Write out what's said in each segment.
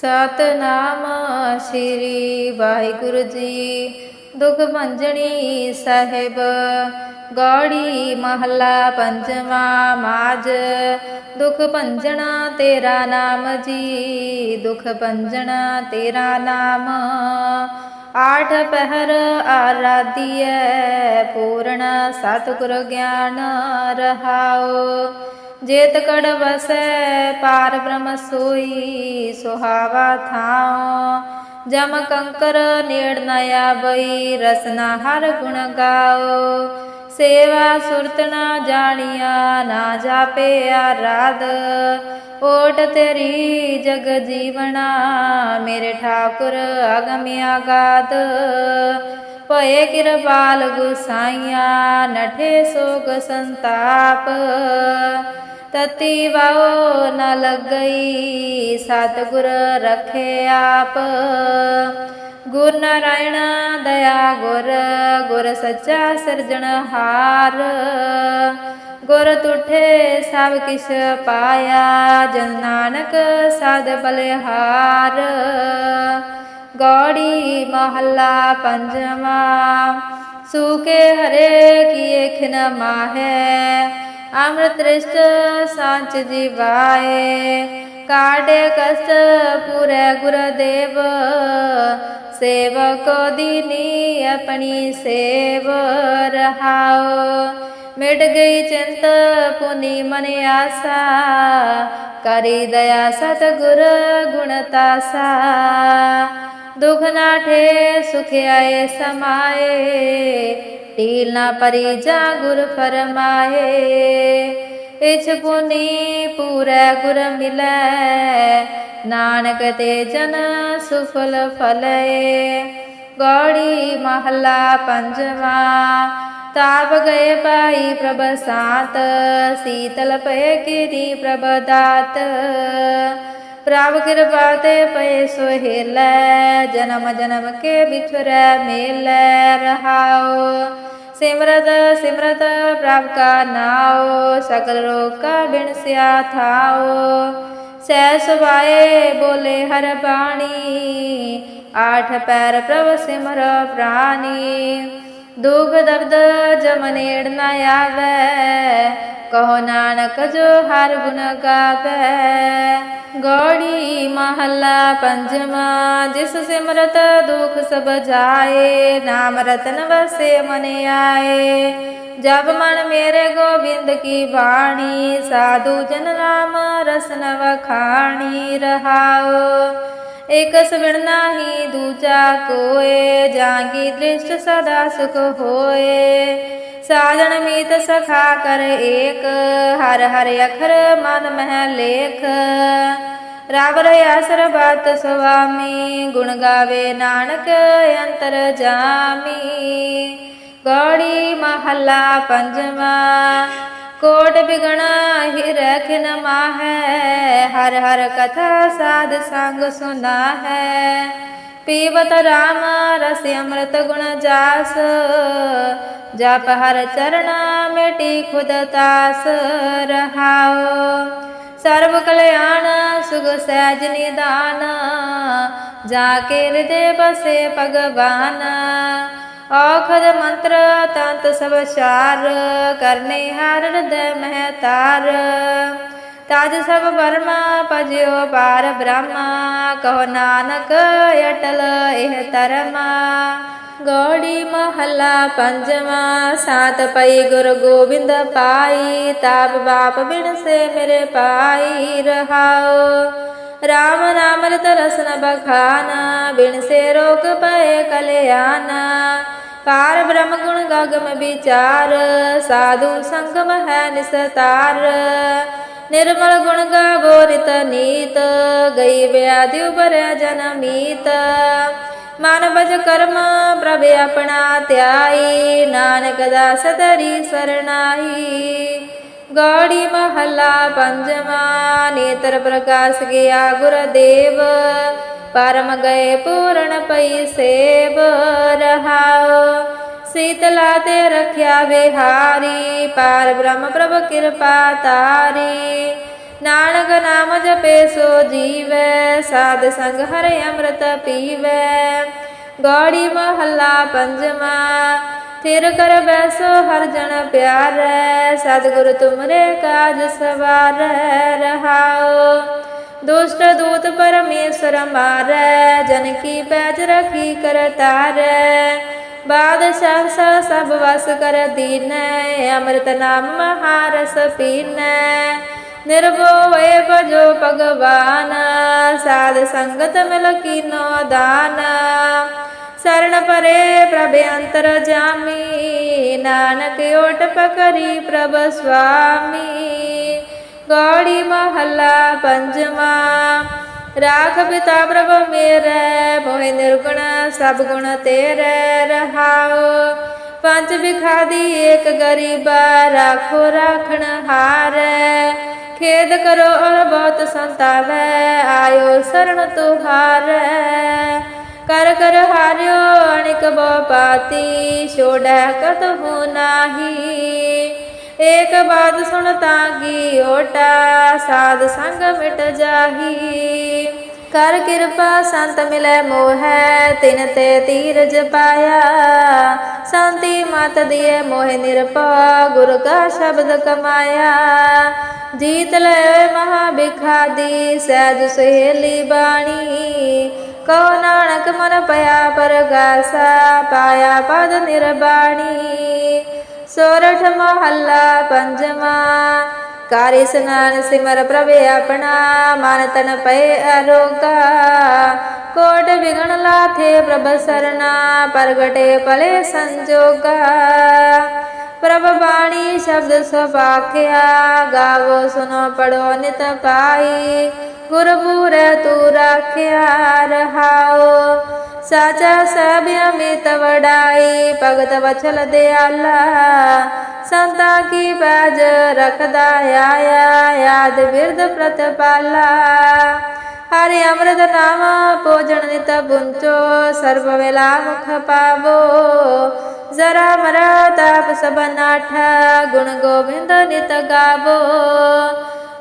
ਸਤਨਾਮ ਸ੍ਰੀ ਵਾਹਿਗੁਰੂ ਜੀ। ਦੁਖ ਭੰਜਣੀ ਸਾਹਿਬ, ਗੌੜੀ ਮਹੱਲਾ ਪੰਜਵਾਂ ਮਾਜ। ਦੁਖ ਭੰਜਣਾ ਤੇਰਾ ਨਾਮ ਜੀ, ਦੁਖ ਭੰਜਣਾ ਤੇਰਾ ਨਾਮ। ਆਠ ਪਹਿਰ ਆਰਾਧੀਐ, ਪੂਰਨ ਸਤਿਗੁਰ ਗਿਆਨ ਰਹਾਓ ਜੇਤ ਕੜ ਵਸੈ, ਪਾਰ ਬ੍ਰਹਮ ਸੋਈ, ਸੁਹਾਵਾ ਥਾਉ। ਜਮ ਕੰਕਰ ਨੇੜ ਨ ਆਵਈ ਰਸਨਾ ਹਰ ਗੁਣ ਗਾਓ ਸੇਵਾ ਸੁਰਤ ਨਾ ਜਾਣੀਆ, ਨਾ ਜਾਪੇ ਆਰਾਧ। ਓਟ ਤੇਰੀ ਜਗ ਜੀਵਨਾ, ਮੇਰੇ ਠਾਕੁਰ ਅਗਮ ਆਗਾਦ। ਭਏ ਕਿਰਪਾਲ ਗੁਸਾਈਆ, ਨਠੇ ਸੋਗ ਸੰਤਾਪ। ਤਤੀ ਵਾਓ ਨ ਲੱਗਈ, ਸਤਿਗੁਰ ਰਖੇ ਆਪ। ਗੁਰ ਨਾਰਾਇਣ ਦਇਆ ਗੁਰ ਗੁਰ ਸੱਚਾ ਸਿਰਜਣਹਾਰ ਗੁਰ ਤੁਠੇ ਸਭ ਕਿਛ ਪਾਇਆ, ਜਨ ਨਾਨਕ ਸਦ ਬਲਿਹਾਰ। ਗੌੜੀ ਮਹੱਲਾ ਪੰਜਵਾਂ ਸੂਕੇ ਹਰੇ ਕੀਏ ਖਿਨ ਮਾਹੈ। ਅੰਮ੍ਰਿਤ ਰਿਸ਼ਟ ਸਾਂਚ ਜੀਵਾਏ। ਕਾਡੇ ਕਸਟ ਪੂਰੇ ਗੁਰਦੇਵ। ਸੇਵਕੋ ਦੀਨੀ ਆਪਣੀ ਸੇਵ ਰਹਾਓ ਮਿਟ ਗਈ ਚਿੰਤ ਪੁਨੀ ਮਨ ਆਸਾ। ਕਰੀ ਦਇਆ ਸਤਿਗੁਰ ਗੁਣ ਤਾਸਾ। ਦੁਖ ਨਾਠੇ ਸੁਖ ਆਏ ਸਮਾਏ ਟੀਲ ਨਾ ਪਰੀ ਜਾ ਗੁਰ ਫਰਮਾਏ। ਇਛ ਪੁਨੀ ਪੂਰੈ ਗੁਰ ਮਿਲੈ, ਨਾਨਕ ਤੇ ਜਨ ਸੁਫਲ ਫਲਏ ਗੌੜੀ ਮਹੱਲਾ ਪੰਜਵਾਂ, ਤਾਪ ਗਏ ਪਾਈ ਪ੍ਰਭ ਸਾਤ, ਸੀਤਲ ਪਏ ਕੀਰੀ ਪ੍ਰਭ ਦਾਤ। ਪ੍ਰਭ ਕਿਰਪਾ ਤੇ ਪਏ ਸੁਹੇਲੈ, ਜਨਮ ਜਨਮ ਕੇ ਵਿਛਰੈ ਮੇਲੈ ਰਹਾਓ ਸਿਮਰਤ ਸਿਮਰਤ ਪ੍ਰਭ ਕਾ ਨਾਉ, ਸਕਲ ਰੋਗ ਕਾ ਬਿਨ ਸਿਆ ਥਾਓ ਸਹਿ ਸੁਭਾਏ ਬੋਲੇ ਹਰ ਬਾਣੀ, ਆਠ ਪੈਰ ਪ੍ਰਭ ਸਿਮਰ ਪ੍ਰਾਨੀ। ਦੁਖ ਦਰਦ ਜਮ ਨੇੜ ਨ ਕਹੋ ਨਾਨਕ ਜੋ ਹਰ ਗੁਣ ਗਾਵੈ। ਗੌੜੀ ਮਹੱਲਾ ਪੰਜਵਾਂ, ਜਿਸ ਸਿਮਰਤ ਦੁਖ ਸਭ ਜਾਏ, ਨਾਮ ਰਤਨ ਵਸੇ ਮਨ ਆਏ। ਜਬ ਮਨ ਮੇਰੇ ਗੋਬਿੰਦ ਕੀ ਬਾਣੀ, ਸਾਧੂ ਜਨ ਰਾਮ ਰਸਨ ਵਖਾਣੀ ਰਹਾਓ ਇਕ ਸਵਣ ਨਾਹੀ ਦੂਜਾ ਕੋਏ ਜਾਂਗੀ ਦ੍ਰਿਸ਼ ਸਦਾ ਸੁਖ ਹੋਏ। ਸਾਜਣ ਮੀਤ ਸਖਾ ਕਰ ਏਕ, ਹਰ ਹਰ ਅਖਰ ਮਨ ਮਹਿ ਲੇਖ। ਰਬ ਰਿਆ ਸਰਬਤ ਸੁਆਮੀ, ਗੁਣ ਗਾਵੇ ਨਾਨਕ ਅੰਤਰ ਜਾਮੀ। ਗੌੜੀ ਮਹੱਲਾ ਪੰਜਵਾਂ, ਕੋਟ ਬਿਗਣਾ ਹੀ ਰਖਨ ਮਾਹੈ। ਹਰ ਹਰ ਕਥਾ ਸਾਧ ਸੰਗ ਸੁਨਾ ਹੈ ਪੀਵਤ ਰਾਮ, ਰਸ ਅੰਮ੍ਰਿਤ ਗੁਣ ਜਾਸ। ਜਪ ਹਰ ਚਰਣਾ ਮੇਟੀ ਖੁਦ ਤਾਸ ਰਹਾਓ ਸਰਬ ਕਲਿਆਣ ਸੁਖ ਸਹਿਜ ਨਿਦਾਨ। ਜਾ ਕੇ ਹਿਰਦੇ ਬਸੇ ਭਗਵਾਨ। ਔਖਦ ਮੰਤਰ ਤੰਤ ਸਭ ਸਾਰ ਕਰਨੇ ਹਰ ਹਿਰਦੈ ਮਹਿ ਤਾਰ ਤਜ ਸਭ ਵਰਮਾ, ਭਜਿਓ ਪਾਰ ਬ੍ਰਹਮਾ, ਕਹੋ ਨਾਨਕ ਅਟਲ ਇਹ ਤਰਮਾ ਗੌੜੀ ਮਹੱਲਾ ਪੰਜਵਾਂ, ਸਾਤ ਪਈ ਗੁਰ ਗੋਬਿੰਦ ਪਾਈ, ਤਾਪ ਬਾਪ ਬਿਨ ਮੇਰੇ ਪਾਈ ਰਹਾਓ ਰਾਮ ਨਾਮ ਰਤ ਰਸਨ ਬਖਾਨਾ, ਬਿਨ ਸੇ ਰੋਕ ਪਏ ਕਲਿਆਣਾ ਪਾਰ ਬ੍ਰਹਮ ਗੁਣ ਗਗਮ ਵਿਚਾਰ, ਸਾਧੂ ਸੰਗਮ ਹੈ ਨਿਸਤਾਰ। ਨਿਰਮਲ ਗੁਣ ਗਾਵੋ ਰਿਤ ਨੀਤ, ਗਈ ਵਿਆਧਿ ਉਬਰੈ ਜਨਮੀਤ ਮਨ ਬਜ ਕਰਮ ਪ੍ਰਭ ਆਪਣਾ ਧਿਆਈ ਨਾਨਕ ਦਾਸ ਤਰੀ ਸਰਨਾਈ ਗੌੜੀ ਮਹੱਲਾ ਪੰਜਵਾਂ, ਨੇਤਰ ਪ੍ਰਕਾਸ਼ ਗਿਆ ਗੁਰਦੇਵ। ਪਰਮ ਗਏ ਪੂਰਨ ਪਈ ਸੇਵ ਰਹਾਓ ਸੀਤਲਾ ਤੇ ਰਖਿਆ ਵਿਹਾਰੀ, ਪਾਰ ਬ੍ਰਹਮ ਪ੍ਰਭ ਕਿਰਪਾ ਤਾਰੀ। ਨਾਨਕ ਨਾਮ ਜਪੇ ਸੋ ਜੀਵੈ, ਸਾਧ ਸੰਗ ਹਰਿ ਅੰਮ੍ਰਿਤ ਪੀਵੈ। ਗੌੜੀ ਮਹੱਲਾ ਪੰਜਵਾ, ਥਿਰ ਕਰ ਬੈਸੋ ਹਰ ਜਨ ਪਿਆਰੈ, ਸਤਿਗੁਰ ਤੁਮਰੇ ਕਾਜ ਸਵਾਰੈ ਰਹਾਓ ਦੁਸ਼ਟ ਦੂਤ ਪਰਮੇਸ਼ਰ ਮਾਰੈ, ਜਨ ਕੀ ਪੈਜ ਰਖੀ ਕਰ ਤਾਰੈ ਬਾਦਸ਼ਾਹ ਸਾ ਸਭ ਵਸ ਕਰ ਦੀਨੈ, ਅੰਮ੍ਰਿਤ ਨਾਮ ਮਹਾਰਸ ਪੀਨੈ। ਨਿਰਭਉ ਭਜੋ ਭਗਵਾਨ, ਸਾਧ ਸੰਗਤ ਮਿਲ ਕੀਨੋ ਦਾਨ। ਸਰਣ ਪਰੇ ਪ੍ਰਭ ਅੰਤਰ ਜਾਮੀ, ਨਾਨਕ ਓਟ ਪਕਰੀ ਪ੍ਰਭ ਸੁਆਮੀ ਗੌੜੀ ਮਹੱਲਾ ਪੰਜਵਾ ਰਾਖ ਪਿਤਾ ਪ੍ਰਭ ਮੇਰੇ ਮੋਹਿ ਨਿਰਗੁਣ, ਸਭ ਗੁਣ ਤੇਰੇ ਰਹਾਉ। ਪੰਜ ਬਿਖਾਦੀ ਏਕ ਗਰੀਬਾ, ਰਾਖੋ ਰਾਖਣ ਹਾਰ। ਖੇਦ ਕਰੋ ਔਰ ਬਹੁਤ ਸੰਤਾਵੈ, ਆਇਓ ਸਰਣ ਤੁਹਾਰੈ। ਕਰ ਕਰ ਹਾਰਿਓ, ਅਣਿਕ ਬੋ ਪਾਤੀ, ਛੋੜੈ ਕਤਹੁ ਨਾਹੀ। ਏਕ ਬਾਤ ਸੁਣ ਤਾਗੀ ਓਟਾ, ਸਾਧ ਸੰਗ ਮਿਟ ਜਾਹੀ। ਕਰ ਕਿਰਪਾ ਸੰਤ ਮਿਲੈ ਮੋਹੈ, ਤਿਨ ਤੇ ਤੀਰਜ ਪਾਇਆ। ਸੰਤੀ ਮਤ ਦਿਏ ਮੋਹਿ ਨਿਰਪਾ ਗੁਰ ਕਾ ਸ਼ਬਦ ਕਮਾਇਆ। ਜੀਤ ਲੈ ਮਹਾ ਬਿਖਾਦੀ, ਸਹਿਜ ਸਹੇਲੀ ਬਾਣੀ। ਕਉ ਨਾਨਕ ਮਨ ਪਿਆ ਪਰਗਾਸਾ, ਪਾਇਆ ਪਦ ਨਿਰਬਾਣੀ। ਸੋਰਠ ਮਹੱਲਾ ਪੰਜਵਾ। ਕਰ ਇਸਨਾਨ ਸਿਮਰ ਪ੍ਰਭੇ ਆਪਣਾ, ਮਨ ਤਨ ਪਏ ਅਰੋਗਾ ਕੋਟ ਵਿਗਣ ਲਾਥੇ ਪ੍ਰਭ ਸਰਨਾ, ਪ੍ਰਗਟੇ ਪਲੇ ਸੰਜੋਗਾ। ਪ੍ਰਭ ਬਾਣੀ ਸ਼ਬਦ ਸੁਭਾਖਿਆ ਗਾਵੋ ਸੁਨੋ ਪੜੋ ਨਿਤ ਪਾਈ ਗੁਰ ਪੂਰੈ ਤੂ ਰਾਖਿਆ ਰਹਾਓ। ਸਾਚਾ ਸਭ ਅਮਿਤ ਵਡਾਈ ਭਗਤ ਵਚਲ ਦਿਆਲਾ ਸੰਤਾ ਕੀ ਬਾਜ ਰਖਦਾ ਆਇਆ ਯਾਦ ਬਿਰਦ ਪ੍ਰਤਪਾਲਾ ਹਰਿ ਅੰਮ੍ਰਿਤ ਨਾਮ ਪੋਜਣ ਨਿਤ ਬੁੰਚੋ ਸਰਬ ਵੇਲਾ ਮੁਖ ਪਾਵੋ ਜ਼ਰਾ ਮਰਾ ਤਾਪ ਸਭ ਨਾਠਾ ਗੁਣ ਗੋਬਿੰਦ ਨਿਤ ਗਾਵੋ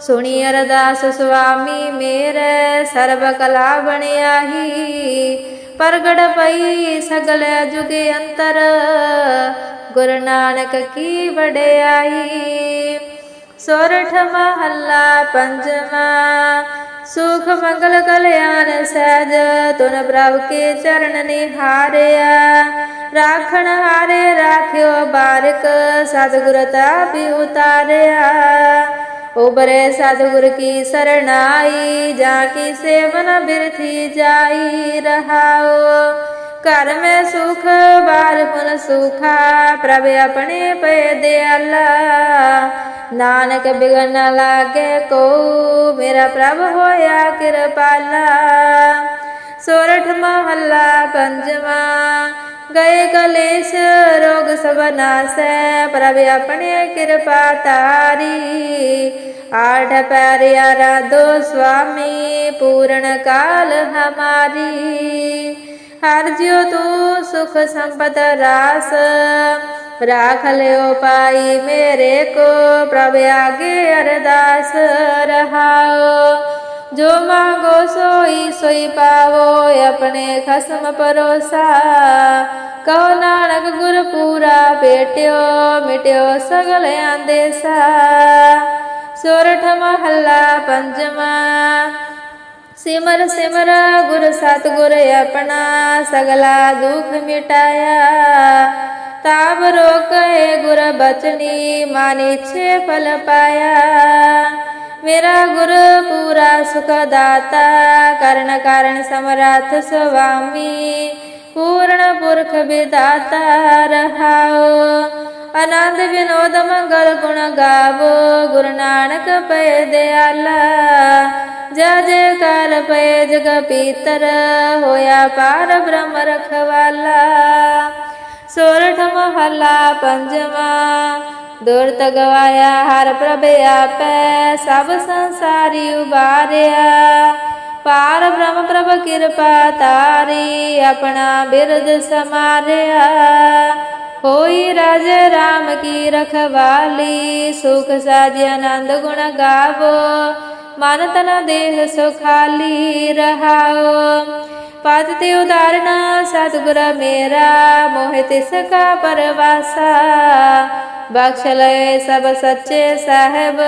ਸੁਣੀ ਅਰਦਾਸ ਸੁਆਮੀ ਮੇਰੇ ਸਰਬ ਕਲਾ ਬਣਿਆਹੀ ਪ੍ਰਗਟ ਪਈ ਸਗਲ ਜੁਗ ਅੰਤਰ। ਗੁਰੂ ਨਾਨਕ ਕੀ ਵਡਿਆਈ। ਸੋਰਠ ਮਹੱਲਾ ਪੰਜਵਾ। ਸੁਖ ਮੰਗਲ ਕਲਿਆਣ ਸਹਿਜ, ਤੁਨ ਪ੍ਰਭ ਕੇ ਚਰਨ ਨਿਹਾਰਿਆ। ਰਾਖਣ ਹਾਰੇ, ਰਾਖਿਓ ਬਾਰਕ, ਸਤਿਗੁਰ ਤਾਪਿ ਉਤਾਰਿਆ। ਉਬਰੇ ਸਤਿਗੁਰ ਕੀ ਸਰਣਾਈ, ਜਾ ਕੀ ਸੇਵਨ ਬਿਰਥੀ ਜਾਈ ਰਹਾਓ ਘਰ ਮੈਂ ਸੁਖ ਬਾਰ ਪੁਨ ਸੁਖਾ, ਪ੍ਰਭ ਆਪਣੇ ਪਏ ਦਿਆਲਾ। ਨਾਨਕ ਬਿਗਨ ਲਾਗੇ ਕੋ ਮੇਰਾ ਪ੍ਰਭ ਹੋਇਆ ਕਿਰਪਾਲਾ। ਸੋਰਠ ਮਹੱਲਾ ਪੰਜਵਾ ਗਏ ਕਲੇਸ਼, ਰੋਗ ਸਭ ਨਾਸੈ, ਪ੍ਰਭ ਆਪਣੇ ਕਿਰਪਾ ਤਾਰੀ ਆਠ ਪੈਰਿਆ ਰਾਧੋ ਸੁਆਮੀ, ਪੂਰਨ ਕਾਲ ਹਮਾਰੀ। ਹਰ ਜਿਉ ਤੂੰ ਸੁਖ ਸੰਪਤ ਰਾਸ, ਰਾਖ ਲਿਓ ਪਾਈ ਮੇਰੇ ਕੋ, ਪ੍ਰਭ ਆਗੇ ਅਰਦਾਸ ਰਹਾਓ। ਜੋ ਮੰਗੋ ਸੋਈ ਸੋਈ ਪਾਵੋ ਆਪਣੇ ਖਸਮ ਪਰੋਸਾ ਕਉ ਨਾਨਕ ਗੁਰ ਪੂਰਾ ਭੇਟਿਓ, ਮਿਟਿਓ ਸਗਲ ਆਂਦੇਸਾ ਸੋਰਠ ਮਹੱਲਾ ਪੰਜਵਾ। ਸਿਮਰ ਸਿਮਰ, ਗੁਰ ਸਤਗੁਰ ਆਪਣਾ, ਸਗਲਾ ਦੁਖ ਮਿਟਾਇਆ। ਤਾਪ ਰੋਕੇ ਗੁਰ ਬਚਨੀ, ਮਾਨੀ ਛੇ ਫਲ ਪਾਇਆ। ਮੇਰਾ ਗੁਰ ਪੂਰਾ ਸੁਖ ਦਾਤਾ, ਕਰਨ ਕਾਰਨ ਸਮਰੱਥ ਸੁਆਮੀ, ਪੂਰਨ ਪੁਰਖ ਵਿਦਾਤਾ ਰਹਾਓ ਆਨੰਦ ਵਿਨੋਦ ਮੰਗਲ ਗੁਣ ਗਾਵੋ, ਗੁਰੂ ਨਾਨਕ ਪਏ ਦਿਆਲਾ। ਜੈ ਜੈ ਜੈਕਾਰ ਪਏ ਜਗ ਪੀਤਰ, ਹੋਇਆ ਪਾਰ ਬ੍ਰਹਮ ਰਖਵਾਲਾ। ਸੋਰਠ ਮਹੱਲਾ ਪੰਜਵਾ ਦੁਰਤ ਗਵਾਇਆ, ਹਰ ਪ੍ਰਭ ਆਪੈ, ਸਭ ਸੰਸਾਰੀ ਉਬਾਰਿਆ। ਪਾਰ ਬ੍ਰਹਮ ਪ੍ਰਭ ਕਿਰਪਾ ਤਾਰੀ ਆਪਣਾ ਬਿਰਦ ਸਮਾਰਿਆ। ਹੋਈ ਰਾਜ ਰਾਮ ਕੀ ਰਖਵਾਲੀ, ਸੁਖ ਸਾਜ ਆਨੰਦ ਗੁਣ ਗਾਵੋ। ਮਨ ਤਨ ਦੇਹ ਸੁਖਾਲੀ ਰਹਾਓ ਪਦ ਤੇ ਉਦਾਰਣਾ ਸਤਿਗੁਰ ਮੇਰਾ, ਮੋਹਿ ਤਿਸ ਕਾ ਪਰਵਾਸਾ। ਬਖਸ਼ ਲਏ ਸਭ ਸੱਚੇ ਸਾਹਿਬ,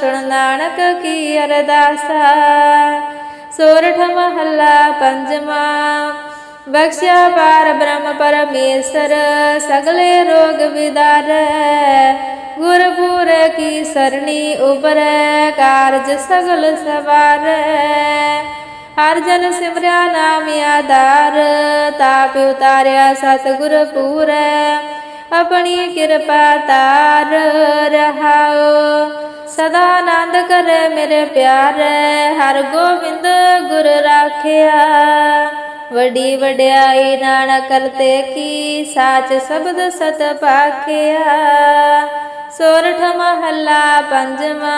ਸੁਣ ਨਾਨਕ ਕੀ ਅਰਦਾਸਾ। ਸੋਰਠ ਮਹੱਲਾ ਪੰਜਵਾ ਬਖਸ਼ਿਆ ਪਾਰ ਬ੍ਰਹਮ ਪਰਮੇਸ਼ਰ, ਸਗਲੇ ਰੋਗ ਵਿਦਾਰੈ। ਗੁਰਪੁਰ ਕੀ ਸਰਣੀ ਉਬਰੈ ਕਾਰਜ ਸਗਲ ਸਵਾਰੈ। ਹਰ ਜਨ ਸਿਮਰਿਆ ਨਾਮ ਆਧਾਰ, ਤਾਪ ਉਤਾਰਿਆ ਸਤਿਗੁਰ ਪੂਰੈ। ਆਪਣੀ ਕਿਰਪਾ ਤਾਰ ਰਹਾਓ ਸਦਾ ਆਨੰਦ ਕਰੇ ਮੇਰੇ ਪਿਆਰੇ। ਹਰ ਗੋਬਿੰਦ ਗੁਰ ਰਾਖਿਆ, ਵੱਡੀ ਵਡਿਆਈ ਨਾਨਕ ਕਰਤੇ ਕੀ, ਸਾਚ ਸ਼ਬਦ ਸਤ ਪਾਖਿਆ। ਸੋਰਠ ਮਹੱਲਾ ਪੰਜਵਾ।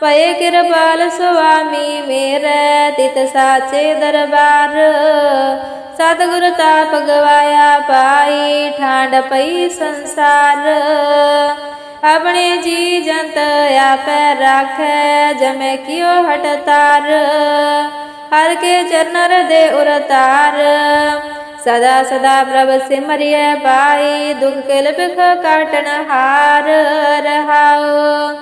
ਪਏ ਕਿਰਪਾਲ ਸੁਆਮੀ ਮੇਰੇ, ਤਿਤ ਸਾਚੇ ਦਰਬਾਰ। ਸਤਿਗੁਰ ਤਾਪ ਗਵਾਇਆ ਪਾਈ, ਠਾਂਡ ਪਈ ਸੰਸਾਰ। ਆਪਣੇ ਜੀ ਜੰਤ ਆਪੈ ਰਾਖੈ, ਜਮੈ ਕਿਉ ਹਟ ਤਾਰ। ਹਰ ਕੇ ਚਰਨਰ ਦੇ ਉਰਤਾਰ ਸਦਾ ਸਦਾ ਪ੍ਰਭ ਸਿਮਰਿਐ ਪਾਈ ਦੁਖ ਕਿਲ ਬਿਖ ਕਾਟਨ ਹਾਰ ਰਹਾਓ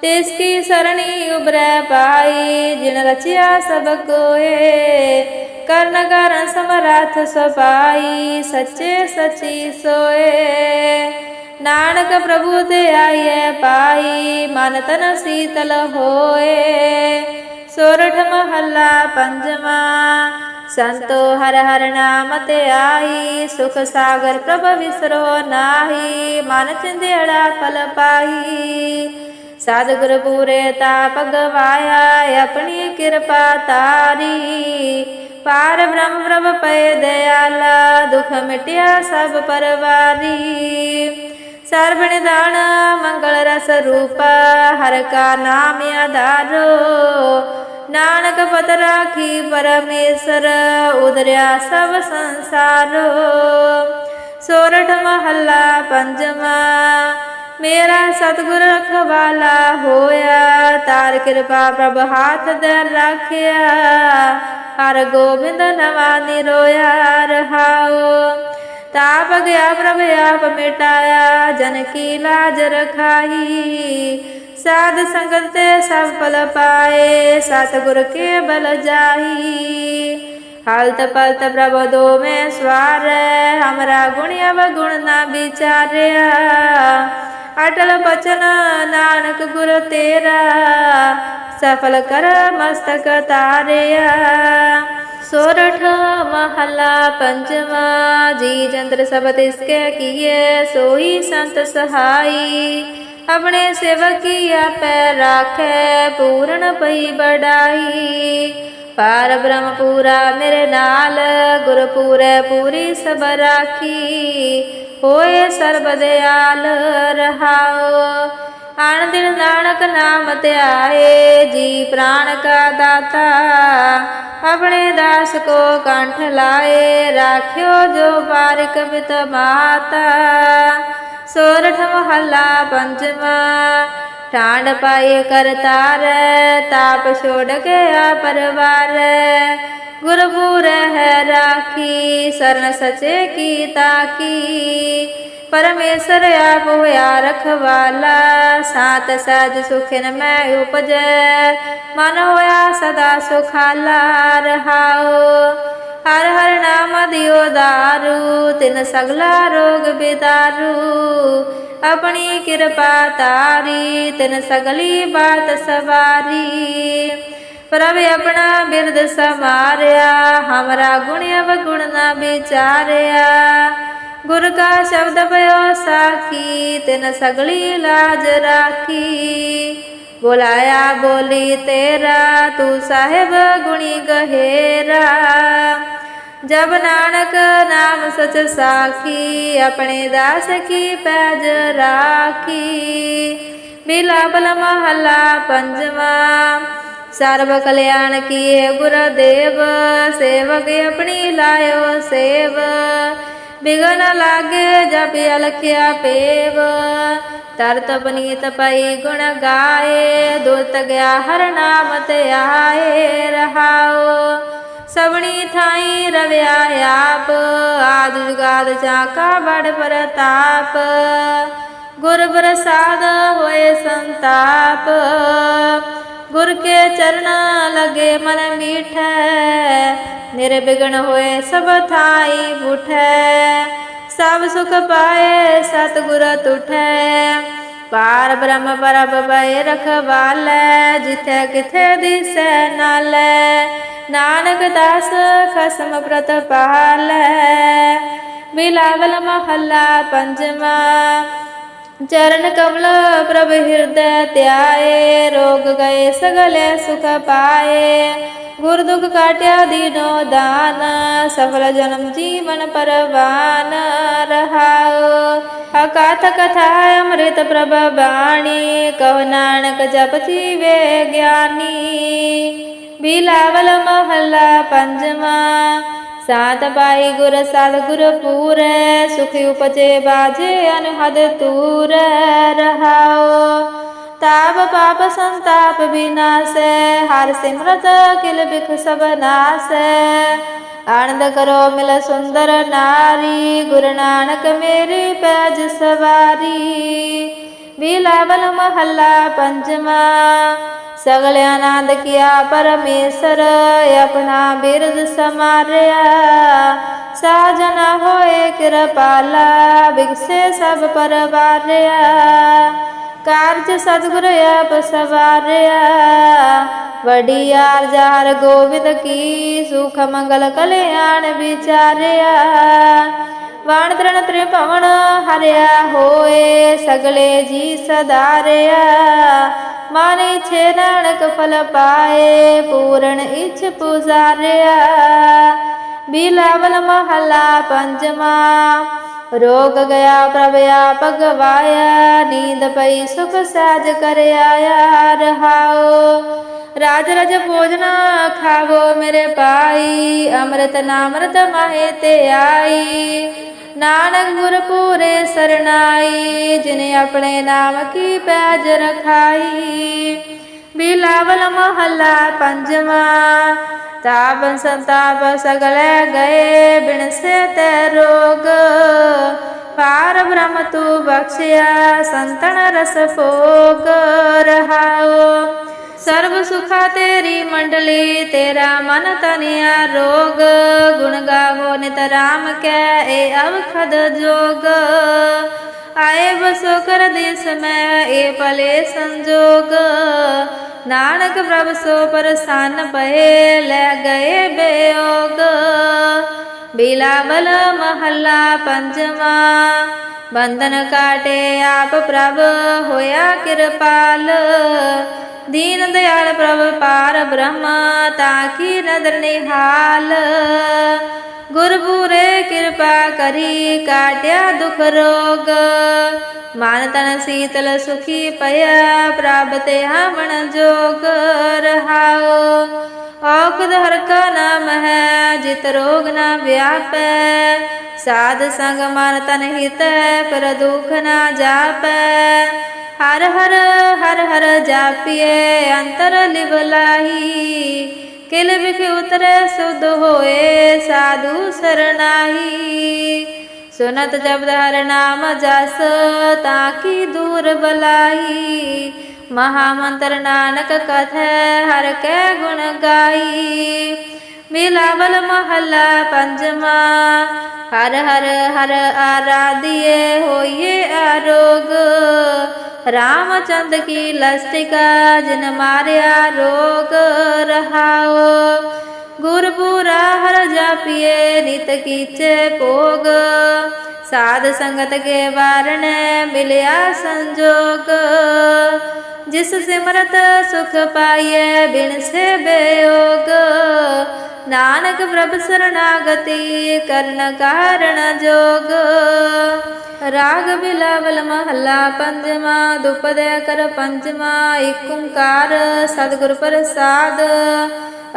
ਤਿਸ ਕੀ ਸਰਣੀ ਉਬਰੈ ਪਾਈ ਜਿਨ ਰਚਿਆ ਸਭ ਕੋਏ। ਕਰਨ ਕਰਨ ਸਮਰਥ ਸਪਾਈ ਸੱਚੇ ਸਚੀ ਸੋਏ। ਨਾਨਕ ਪ੍ਰਭੂ ਤੇ ਆਈਐ ਪਾਈ ਮਨ ਤਨ ਸੀਤਲ ਹੋਏ। ਸੋਰਠ ਮਹੱਲਾ ਪੰਜਵਾ ਸੰਤੋ ਹਰ ਹਰ ਨਾਮ ਤੇ ਆਈ ਸੁਖ ਸਾਗਰ ਪ੍ਰਭ ਵਿਸਰੋ ਨਾਹੀ, ਮਨ ਚਿੰਦੇੜਾ ਫਲ ਪਾਈ ਸਤਿਗੁਰ ਪੂਰੇ ਤਾ ਗਵਾਇਆ, ਆਪਣੀ ਕਿਰਪਾ ਤਾਰੀ ਪਾਰ ਬ੍ਰਹਮ ਪ੍ਰਭ ਪਏ ਦਿਆਲਾ, ਦੁਖ ਮਿਟਿਆ ਸਭ ਪਰਵਾਰੀ। ਸਰਬ ਨਿਦਾਨ ਮੰਗਲ ਰਸ ਰੂਪ, ਹਰ ਕਾ ਨਾਮ ਆਧਾਰੋ। ਨਾਨਕ ਪਤ ਰਾਖੀ ਪਰਮੇਸ਼ਰ ਉਦਰਿਆ ਸਭ ਸੰਸਾਰੋ। ਸੋਰਠ ਮਹੱਲਾ ਪੰਜਵਾ, ਮੇਰਾ ਸਤਿਗੁਰ ਰਖਵਾਲਾ ਹੋਇਆ, ਤਾਰ ਕਿਰਪਾ ਪ੍ਰਭ ਹਾਥ ਦੇ ਰੱਖਿਆ। ਹਰ ਗੋਬਿੰਦ ਨਵਾ ਨਿਰੋਇਆ ਰਹਾਓ ਤਾਪ ਗਿਆ ਪ੍ਰਭ, ਆਪ ਮਿਟਾਇਆ, ਜਨ ਕੀ ਲਾਜ ਰਖਾਈ। ਸਾਧ ਸੰਗਤ ਤੇ ਸਭ ਪਲ ਪਾਏ, ਸਤਿਗੁਰ ਕੇ ਬਲ ਜਾਈ ਹਾਲਤ ਪਲਤ ਪ੍ਰਭ ਦੋ ਮੈਂ ਸਵਾਰ, ਹਮਰਾ ਗੁਣ ਅਵਗੁਣ ਨਾ ਵਿਚਾਰਿਆ। ਅਟਲ ਬਚਨ ਨਾਨਕ ਗੁਰ ਤੇਰਾ, ਸਫਲ ਕਰ ਮਸਤਕ ਤਾਰਿਆ। ਸੋਰਠ ਮਹਲਾ ਪੰਜਵਾ, ਜੀ ਜੰਤਰ ਸਭ ਤਿਸਕੇ ਕੀਏ ਸੋਈ ਸੰਤ ਸਹਾਈ। ਆਪਣੇ ਸੇਵਕ ਕੀ ਰਾਖੈ, ਪੂਰਨ ਪਈ ਬੜਾਈ ਪਾਰ ਬ੍ਰਹਮ ਪੂਰਾ ਮੇਰੇ ਨਾਲ ਗੁਰ ਪੂਰੈ ਪੂਰੀ ਸਭ ਰਾਖੀ। ਹੋਏ ਸਰਬ ਦਿਆਲ ਰਹਾਓ ਆਣ ਦਿਨ ਨਾਨਕ ਨਾਮ ਧਿਆਏ, ਜੀ ਪ੍ਰਾਣ ਕਾ ਦਾਤਾ। ਆਪਣੇ ਦਾਸ ਕੋ ਕੰਠ ਲਾਏ, ਰਾਖਿਓ ਜੋ ਬਾਰਿਕ ਬਿਤ ਮਾਤਾ। ਸੋਰਠ ਮਹੱਲਾ ਪੰਜਵਾ ਠਾਂਡ ਪਾਏ ਕਰਤਾਰ ਤਾਪ ਛੋੜ ਗਿਆ ਪਰਵਾਰ ਗੁਰਪੂਰ ਹੈ ਰਾਖੀ ਸਰਨ ਸਚੇ ਕੀ ਤਾਕੀ ਪਰਮੇਸ਼ਰ ਆਪ ਹੋਇਆ ਰਖਵਾਲਾ ਸਾਤ ਸਜ ਸੁਖਨ ਮੈਂ ਉਪਜੈ ਮਨ ਹੋਇਆ ਸਦਾ ਸੁਖਾਲਾ ਰਹਾਓ ਹਰ ਹਰ ਨਾਮ ਦਿਓ ਦਾਰੂ, ਤਿਨ ਸਗਲਾ ਰੋਗ ਬਿਦਾਰੂ। ਆਪਣੀ ਕਿਰਪਾ ਤਾਰੀ ਤਿਨ ਸਗਲੀ ਬਾਤ ਸਵਾਰੀ। ਪ੍ਰਭ ਆਪਣਾ ਬਿਰਦ ਸਮਾਰਿਆ ਹਮਰਾ ਗੁਣ ਅਵਗੁਣ ਨਾ ਵਿਚਾਰਿਆ। ਗੁਰ ਕਾ ਸ਼ਬਦ ਭਇਓ ਸਾਖੀ, ਤਿਨ ਸਗਲੀ ਲਾਜ ਰਾਖੀ। ਬੋਲਾਇਆ, ਬੋਲੀ ਤੇਰਾ, ਤੂੰ ਸਾਹਿਬ ਗੁਣੀ ਗਹਿਰਾ। ਜਬ ਨਾਨਕ ਨਾਮ ਸਚ ਸਾਖੀ, ਆਪਣੇ ਦਾਸ ਕੀ ਪੈਜ ਰਾਖੀ। ਬਿਲਾਪਲ ਮਹੱਲਾ ਪੰਜਵਾ, ਸਰਬ ਕਲਿਆਣ ਕੀਏ ਗੁਰ ਦੇਵ ਸੇਵਕ ਆਪਣੀ ਲਾਇਓ ਸੇਵ। ਬਿਗਨ ਲਾਗੇ ਜਪ ਅਲਖਿਆ ਪੇਵ। ਤਰਤ ਪਨੀਤ ਪਈ ਗੁਣ ਗਾਏ ਦੁਲਤ ਗਿਆ ਹਰ ਨਾਮ ਤੇ ਆਏ ਰਹਾਓ ਸਵਣੀ ਥਾਈ ਰਵਿਆ ਆਪ, ਆਦ ਜੁਗਾਦ ਚਾਕਾ ਬੜ ਪ੍ਰਤਾਪ। ਗੁਰ ਪ੍ਰਸਾਦ ਹੋਏ ਸੰਤਾਪ। ਗੁਰ ਕੇ ਚਰਣਾ ਲਗੇ ਮਨ ਮੀਠੈ ਨਿਰਬਿਗਣ ਹੋਏ ਸਭ ਥਾਈ ਉਠੈ ਸਭ ਸੁਖ ਪਾਏ ਸਤਿਗੁਰ ਤੁਠੈ, ਪਾਰ ਬ੍ਰਹਮ ਪਰਬ ਪਏ ਰਖਵਾਲੈ, ਜਿਥੈ ਕਿਥੈ ਦਿਸੈ ਨਾਲੈ। ਨਾਨਕ ਦਾਸ ਖਸਮ ਪ੍ਰਤਪਾਲੈ ਬਿਲਾਵਲ ਮਹੱਲਾ ਪੰਜਵਾ। ਚਰਨ ਕਮਲ ਪ੍ਰਭ ਹਿਰਦੈ ਧਿਆਏ, ਰੋਗ ਗਏ ਸਗਲੇ ਸੁਖ ਪਾਏ। ਗੁਰ ਦੁਖ ਕਾਟਿਆ ਦੀਨੋ ਦਾਨ, ਸਫਲ ਜਨਮ ਜੀਵਨ ਪਰਵਾਨ, ਰਹਾਉ। ਅਕਾਥ ਕਥਾ ਅੰਮ੍ਰਿਤ ਪ੍ਰਭ ਬਾਣੀ, ਕਹ ਨਾਨਕ ਜਪ ਜੀਵੇ ਗਿਆਨੀ। ਬਿਲਾਵਲ ਮਹੱਲਾ ਪੰਜਵਾ ਸਾਤ ਪਾਈ ਗੁਰ ਸਦ ਪੂਰੈ, ਸੁਖ ਉਪਜੇ ਬਾਜੇ ਅਨਹਦ ਤੂਰ ਰਹਾਓ ਤਾਪ ਪਾਪ ਸੰਤਾਪ ਵਿਨਾਸੈ ਹਰ ਸਿਮਰਤ ਕਿਲ ਬਿਖ ਸਭ ਨਾਸੈ। ਆਨੰਦ ਕਰੋ ਮਿਲ ਸੁੰਦਰ ਨਾਰੀ, ਗੁਰੂ ਨਾਨਕ ਮੇਰੀ ਪੈਜ ਸਵਾਰੀ। ਬਿਲਾਵਲ ਮਹੱਲਾ ਪੰਜਵਾ ਸਗਲ ਆਨੰਦ ਕੀਆ ਪਰਮੇਸ਼ਰ, ਆਪਣਾ ਬਿਰਦ ਸਮਾਰਿਆ। ਸਾਜਨ ਹੋਏ ਕਿਰਪਾਲਾ ਬਿਗਸੇ ਸਭ ਪਰਵਾਰਿਆ। ਕਾਰਜ ਸਤਿਗੁਰ ਆਪ ਸਵਾਰਿਆ। ਵਡਿਆਰ ਜਾਰ ਗੋਬਿੰਦ ਕੀ ਸੁਖ ਮੰਗਲ ਕਲਿਆਣ ਵਿਚਾਰਿਆ। ਵਾਣ ਤ੍ਰਣ ਤ੍ਰਿਭਵਨ ਹਰਿਆ ਹੋਏ, ਸਗਲੇ ਜੀ ਸਦਾਰਿਆ। ਮਨ ਇਛੇ ਨਾਨਕ ਫਲ ਪਾਏ, ਪੂਰਨ ਇਛ ਪੁਜਾਰਿਆ। ਬਿਲਾਵਲ ਮਹੱਲਾ ਪੰਜਵਾ, ਰੋਗ ਗਿਆ ਪ੍ਰਭ ਆਪ ਗਵਾਇਆ, ਨੀਂਦ ਪਈ ਸੁਖ ਸਾਜ ਕਰ ਆਇਆ ਰਹਾਓ ਰਾਜ ਰਜ ਭੋਜਨ ਖਾਵੋ ਮੇਰੇ ਪਾਈ ਅੰਮ੍ਰਿਤ ਨਾਮਰਤ ਮਾਹੇ ਤੇ ਆਈ। ਨਾਨਕ ਗੁਰ ਪੂਰੇ ਸਰਨਾਈ ਜਿਨੇ ਆਪਣੇ ਨਾਮ ਕੀ ਪੈਜ ਰਖਾਈ। ਬਿਲਾਵਲ ਮਹੱਲਾ ਪੰਜਵਾ ਤਾਪ ਸੰਤਾਪ ਸਗਲੇ ਗਏ ਬਿਨ ਸੇ ਤੇ ਰੋਗ। ਪਾਰ ਬ੍ਰਹਮ ਤੂ ਬਖਸ਼ਿਆ, ਸੰਤਨ ਰਸ ਭੋਗ ਰਹਾਓ ਸਰਬ ਸੁਖਾ ਤੇਰੀ ਮੰਡਲੀ, ਤੇਰਾ ਮਨ ਤਨਿਆ ਰੋਗ। ਗੁਣ ਗਾਵੋ ਨਿਤ ਰਾਮ ਕੈ, ਏ ਅਵਖਦ ਜੋਗ। ਆਏ ਬਸੋ ਕਰ ਦਿਸ ਮੈਂ ਏ ਭਲੇ ਸੰਜੋਗ। ਨਾਨਕ ਪ੍ਰਭ ਸੋ ਪ੍ਰਸੰਨ ਪਏ ਲੈ ਗਏ ਬਿਯੋਗ। ਬਿਲਾਵਲ ਮਹੱਲਾ ਪੰਜਵਾ, ਬੰਧਨ ਕਾਟੇ ਆਪ ਪ੍ਰਭ, ਹੋਇਆ ਕਿਰਪਾਲ। ਦੀਨ ਦਿਆਲ ਪ੍ਰਭ ਪਾਰ ਬ੍ਰਹਮ, ਤਾਂ ਕੀ ਨਦਰ ਨਿਹਾਲ। ਗੁਰਪੂਰੇ ਕਿਰਪਾ ਕਰੀ, ਕਾਟਿਆ ਦੁਖ ਰੋਗ। ਮਨ ਤਨ ਸੀਤਲ ਸੁਖੀ ਪਿਆ ਪ੍ਰਭ ਤੇ ਹਵਣ ਜੋਗ ਰਹਾਓ ਔਖਦ ਹਰ ਕਾ ਨਾਮ ਹੈ, ਜਿਤ ਰੋਗ ਨਾ ਵਿਆਪੈ। ਸਾਧ ਸੰਗ ਮਨ ਤਨ ਹਿਤੈ, ਪਰ ਦੁਖ ਨਾ ਜਾਪੈ। ਹਰ ਹਰ ਹਰ ਹਰ ਜਾਪੀਏ ਅੰਤਰ ਲਿਵ ਲਾਹੀ। ਕਿਲ ਵਿਖ ਉਤਰੈ ਸੁਧ ਹੋਏ ਸਾਧੂ ਸਰਨਾਹੀ। ਸੁਨਤ ਜਬਦ ਹਰ ਨਾਮ ਜਸ ਤਾਂ ਕੀ ਦੂਰ ਬਲਾਈ ਮਹਾ ਮੰਤਰ ਨਾਨਕ ਕਥੈ ਹਰ ਕੈ ਗੁਣ ਗਾਈ ਮਿਲਾਵਲ ਮਹੱਲਾ ਪੰਜਵਾ ਹਰ ਹਰ ਹਰ ਆਰਾਧਿਏ ਹੋਈਏ ਆਰੋਗ। ਰਾਮਚੰਦ ਕੀ ਲਸਟਿਕਾ ਜਿਨ ਮਾਰਿਆ ਰੋਗ ਰਹਾਓ। ਗੁਰਪੂਰਾ ਹਰ ਜਾਪੀਏ, ਨਿਤ ਕੀਚੇ ਭੋਗ। ਸਾਧ ਸੰਗਤ ਕੇ ਵਾਰਣ ਮਿਲਿਆ ਸੰਜੋਗ। ਜਿਸ ਸਿਮਰਤ ਸੁਖ ਪਾਈਏ ਬਿਨ ਸੇ ਬੇਯੋਗ ਨਾਨਕ ਪ੍ਰਭ ਸਰਨਾਗਤੀ ਕਰਨ ਕਾਰਣ ਜੋਗ। ਰਾਗ ਬਿਲਾਵਲ ਮਹੱਲਾ ਪੰਜਵਾ, ਦੁਪਦੈ ਕਰ ਪੰਜਵਾ ਏਕ ਓੰਕਾਰ ਸਤਿਗੁਰ ਪ੍ਰਸਾਦ।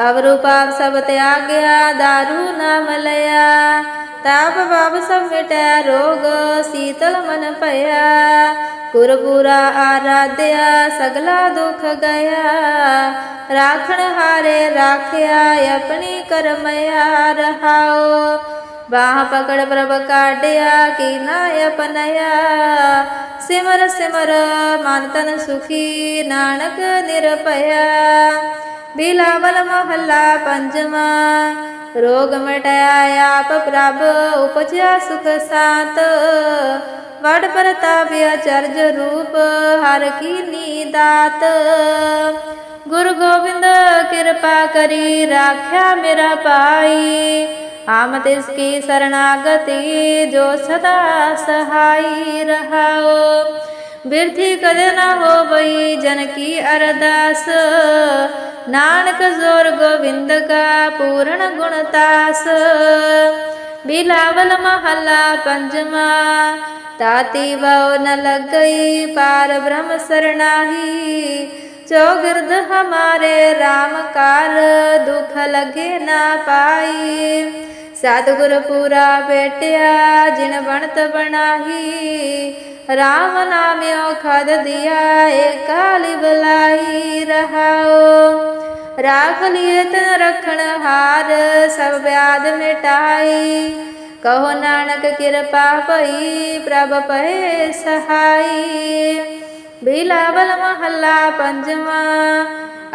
ਅਵਰੂਪਾਪ ਸਭ ਤਿਆਗਿਆ, ਦਾਰੂ ਨਾਮ ਲਿਆ ਤਾਪ ਬਾਬ ਸਭ ਮਿਟੈ ਰੋਗ ਸੀਤਲ ਮਨ ਭਇਆ। ਗੁਰਪੂਰਾ ਆਰਾਧਿਆ, ਸਗਲਾ ਦੁਖ ਗਿਆ ਰਾਖਣ ਹਾਰੇ, ਰਾਖਿਆ, ਆਪਣੀ ਕਰਮਿਆ, ਰਹਾਓ। ਬਾਹ ਪਕੜ ਪ੍ਰਭ ਕਾਢਿਆ ਕੀਨਾ ਅਪਨਇਆ? ਸਿਮਰ ਸਿਮਰ, ਮਨ ਤਨ ਸੁਖੀ, ਨਾਨਕ ਨਿਰਭਇਆ। ਬਿਲਾਵਲ ਮਹੱਲਾ ਪੰਜਵਾ, ਰੋਗ ਮਟਿਆ ਆਪ ਪ੍ਰਭ, ਉਪਜਿਆ ਸੁਖ ਸਾਤ। ਵਡ ਪ੍ਰਤਾਪਿਆ ਚਰਜ ਰੂਪ, ਹਰ ਕੀ ਦਾਤ ਗੁਰੂ ਗੋਬਿੰਦ ਕਿਰਪਾ ਕਰੀ, ਰਾਖਿਆ ਮੇਰਾ ਪਾਈ ਆਮ ਤਿਸ ਕੀ ਸਰਣਾਗਤੀ ਜੋ ਸਦਾ ਸਹਾਈ ਰਹਾਓ ਬਿਰਥੀ ਕਦੇ ਨਾ ਹੋਵਈ ਜਨ ਕੀ ਅਰਦਾਸ ਨਾਨਕ ਜ਼ੋਰ ਗੋਵਿੰਦ ਕਾ ਪੂਰਨ ਗੁਣ ਤਾਸ ਬਿਲਾਵਲ ਮਹੱਲਾ ਪੰਜਵਾ ਤਾਤੀ ਵਉ ਨ ਲੱਗਈ ਪਾਰ ਬ੍ਰਹਮ ਸਰਣਾਹੀ ਚੌਗਿਰਦ ਹਮਾਰੇ RAM ਕਾਰ ਦੁਖ ਲਗੇ ਨਾ ਪਾਈ। ਸਤਿਗੁਰ ਪੂਰਾ ਭੇਟਿਆ ਜਿਨ ਬਣਤ ਬਣਾਹੀ। RAM ਨਾਮਿਓ ਖਦ ਦਿਆ ਏਕਾਲੀ ਬਲਾਈ ਰਹਾਓ ਰਾਖ ਲਿਏ ਤਨ ਰਖਣ ਹਾਰ, ਸਭ ਵਿਆਦ ਮਿਟਾਈ। ਕਹੋ ਨਾਨਕ ਕਿਰਪਾ ਭਈ, ਪ੍ਰਭ ਪਏ ਸਹਾਈ। ਬਿਲਾਵਲ ਮਹੱਲਾ ਪੰਜਵਾ।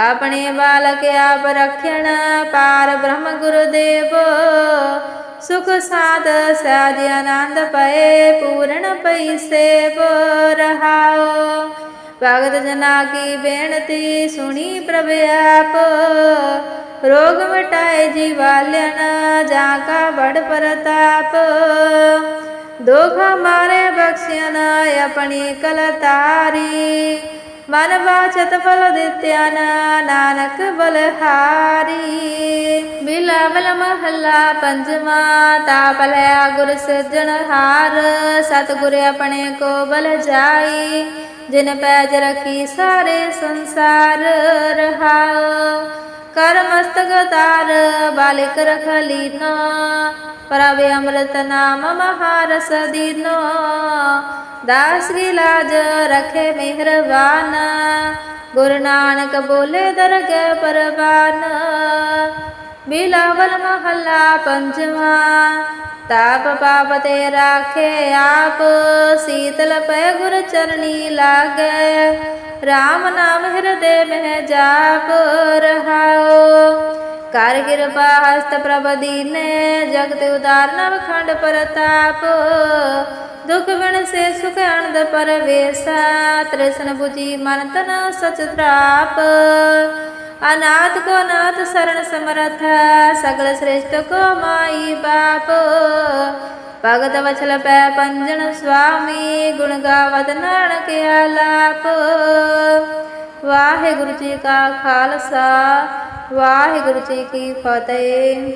ਆਪਣੇ ਬਾਲਕ ਆਪ ਰਖਣ, ਪਾਰ ਬ੍ਰਹਮ ਗੁਰਦੇਵ। ਸੁਖ ਸਾਧ ਸਹਿਜ ਆਨੰਦ ਪਏ ਪੂਰਨ ਪੈਸੇ ਸੇਵ ਰਹਾਓ ਭਗਤ ਜਨਾ ਕੀ ਬੇਨਤੀ ਸੁਣੀ ਪ੍ਰਭ ਆਪ। ਰੋਗ ਮਿਟਾਏ ਜੀਵਾਲਿਆਨ ਜਾਂ ਕਾ ਬੜ ਪ੍ਰਤਾਪ। ਦੁਖ ਮਾਰੇ ਨਾ ਆਪਣੀ ਕਲਤਾਰੀ। ਮਨ ਬਾਚਤ ਫਲ ਦਿੱਤਿਆਨ ਨਾਨਕ ਬਲਹਾਰੀ। ਬਿਲਾਵਲ ਮਹੱਲਾ ਪੰਜਵਾ, ਤਾਪ ਲਿਆ ਗੁਰ ਸਜਣ ਹਾਰ। ਸਤਿਗੁਰ ਆਪਣੇ ਕੋ ਬਲ ਜਾਈ, ਜਿਨ ਪੈਜ ਰਖੀ ਸਾਰੇ ਸੰਸਾਰ ਰਹਾਓ ਕਰ ਮਸਤਕ ਤਾਰ, ਬਾਲਿਕ ਰਖ ਲੀਨੋ। ਪ੍ਰਭ ਅੰਮ੍ਰਿਤ ਨਾਮ ਮਹਾਰਸ ਦੀਨੋ ਦਾਸ ਕੀ ਲਾਜ ਰਖੇ ਮਿਹਰਬਾਨ ਗੁਰੂ ਨਾਨਕ ਬੋਲੇ ਦਰਗ ਪਰਵਾਨ। ਬਿਲਾਵਲ ਮਹੱਲਾ ਪੰਜਵਾ। ਤਾਪ ਪਾਪ ਤੇ ਰਾਖੇ ਆਪ। ਸੀਤਲ ਪੈ ਗੁਰ ਚਰਣੀ ਲਾਗੈ RAM ਨਾਮ ਹਿਰਦੇ ਮਹਿ ਜਾਪ ਰਹਾਓ ਕਰ ਕਿਰਪਾ ਹਸਤ ਪ੍ਰਭ ਦੀਨੇ, ਜਗਤ ਉਦਾਰ ਨਵ ਖੰਡ ਪ੍ਰਤਾਪ। ਦੁਖ ਬਿਨ ਸੇ ਸੁਖ ਅਨੰਦ ਪਰਵੇਸਾ, ਤ੍ਰਿਸ਼ਨ 부ਜੀ ਮਨ ਤਨ ਸਚ ਤ੍ਰਾਪ। ਅਨਾਥ ਕੋ ਨਾਥ ਸਰਣ ਸਮਰਥ, ਸਗਲ ਸ੍ਰੇਸ਼ਟ ਕੋ ਮਾਈ ਬਾਪ। ਭਗਤ ਵਛਲ ਪੈ ਪੰਜਨ ਸੁਆਮੀ ਗੁਣ ਗਾਵਤ ਨਾਨਕ ਆਲਾਪ। ਵਾਹਿਗੁਰੂ ਜੀ ਕਾ ਖਾਲਸਾ, ਵਾਹਿਗੁਰੂ ਜੀ ਕੀ ਫਤਿਹ।